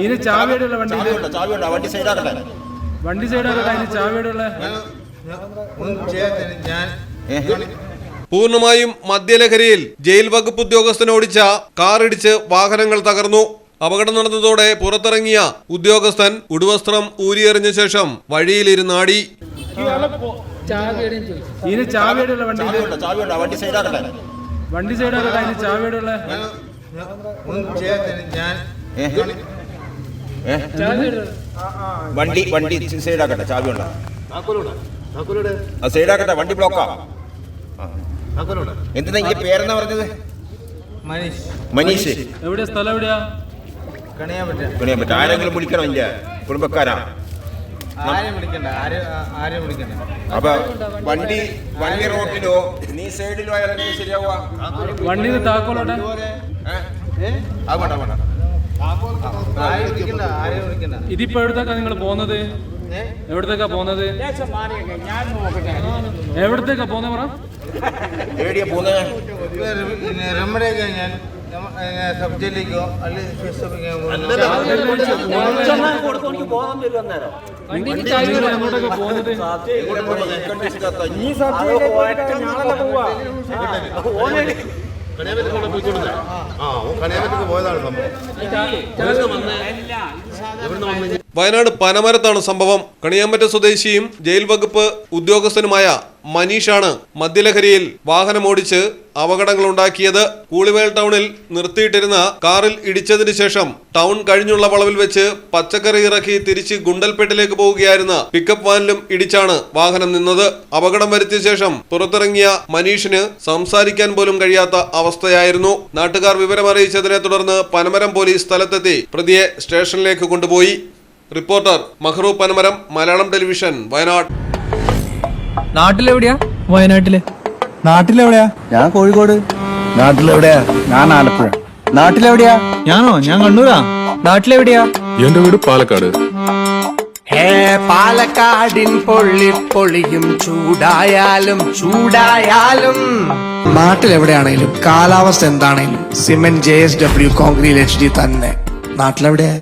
ഇതിന് ചാവിയുടെ വണ്ടി വണ്ടി സൈഡാക്കട്ടെ. വണ്ടി സൈഡാക്കട്ടെ അതിന് ചാവിയുടെ ഒന്നും ചെയ്യാത്ത ഞാൻ പൂർണമായും മദ്യലഹരിയിൽ ജയിൽ വകുപ്പ് ഉദ്യോഗസ്ഥൻ ഓടിച്ച കാറിടിച്ച് വാഹനങ്ങൾ തകർന്നു. അപകടം നടന്നതോടെ പുറത്തിറങ്ങിയ ഉദ്യോഗസ്ഥൻ ഉടുവസ്ത്രം ഊരിയെറിഞ്ഞ ശേഷം വഴിയിലിരുന്നാടി. ഇരുന്നാടി ചോദിച്ചു ഇതിന് ചാവിയുടെ വണ്ടി സൈഡാക്കട്ടെ. വണ്ടി സൈഡാക്കട്ടെ അതിന് ചാവിയുടെ വണ്ടി ഞാൻ ഏ? ചാവി ഉണ്ടാ വണ്ടി വണ്ടി സൈഡാക്കട്ടെ അത് സൈഡാക്കട്ടെ വണ്ടി ബ്ലോക്കാ. എന്തിനാ ഈ പേരെന്നാ പറഞ്ഞത്? മനീഷ് മനീഷ്. എവിടെയാ സ്ഥലം എവിടെയാ? കണിയാൻ പറ്റാ കണിയാൻ പറ്റാ ആരെങ്കിലും വിളിക്കണം ഇല്ല? കുടുംബക്കാരാ. അപ്പൊ വണ്ടി വണ്ടി റോട്ടിലോ നീ സൈഡിലോ ആയാലും ശരിയാവുക വണ്ടി താക്കോലോട്ടെ. ഇതിപ്പോ എവിടത്തേക്കാ നിങ്ങൾ പോകുന്നത് ഏ? എവിടത്തേക്കാ പോകുന്നത് എവിടത്തേക്കാ പോകുന്നത് പറ? ഇപ്പൊ പിന്നെ? ഞാൻ സബ് സംഭവം അല്ലെങ്കിൽ ഫേസ് ഓഫിലേക്കോ പോകുന്നു. നിങ്ങൾ എങ്ങോട്ടൊക്കെ പോകുന്നത് ഇവിടെ പോയി ഈ കണ്ടീഷനകത്ത് ഈ വയനാട് പനമരത്താണ് സംഭവം. കണിയാമ്പറ്റ സ്വദേശിയും ജയിൽ വകുപ്പ് ഉദ്യോഗസ്ഥനുമായ മനീഷാണ് മദ്യലഹരിയിൽ വാഹനമോടിച്ച് അപകടങ്ങളുണ്ടാക്കിയത്. കൂളിവേൽ ടൗണിൽ നിർത്തിയിട്ടിരുന്ന കാറിൽ ഇടിച്ചതിന് ശേഷം ടൗൺ കഴിഞ്ഞുള്ള വളവിൽ വെച്ച് പച്ചക്കറി ഇറക്കി തിരിച്ച് ഗുണ്ടൽപേട്ടിലേക്ക് പോവുകയായിരുന്ന പിക്കപ്പ് വാനിലും ഇടിച്ചാണ് വാഹനം നിന്നത്. അപകടം വരുത്തിയ ശേഷം പുറത്തിറങ്ങിയ മനീഷിന് സംസാരിക്കാൻ പോലും കഴിയാത്ത അവസ്ഥയായിരുന്നു. നാട്ടുകാർ വിവരമറിയിച്ചതിനെ തുടർന്ന് പനമരം പോലീസ് സ്ഥലത്തെത്തി പ്രതിയെ സ്റ്റേഷനിലേക്ക് കൊണ്ടുപോയി. Reporter Mahroo Panamaram Malayalam television Wayanad. നാട്ടിലെവിടെയാ? വയനാട്ടിൽ. നാട്ടിലെവിടെയാ? ഞാൻ കോഴിക്കോട്. നാട്ടിലെവിടെയാ? ഞാൻ ആലപ്പുഴ. നാട്ടിലെവിടെയാ? ഞാനോ? ഞാൻ കണ്ണൂരാ. നാട്ടിലെവിടെയാ? എന്റെ വീട് പാലക്കാട്. ഹേ പാലക്കാടിൻ പൊള്ളി പൊളിയും ചൂടായാലും ചൂടായാലും. നാട്ടിലെവിടെയാണേലും കാലാവസ്ഥ എന്താണെങ്കിലും cement J S W concrete H D തന്നെ. നാട്ടിലെവിടെയാ?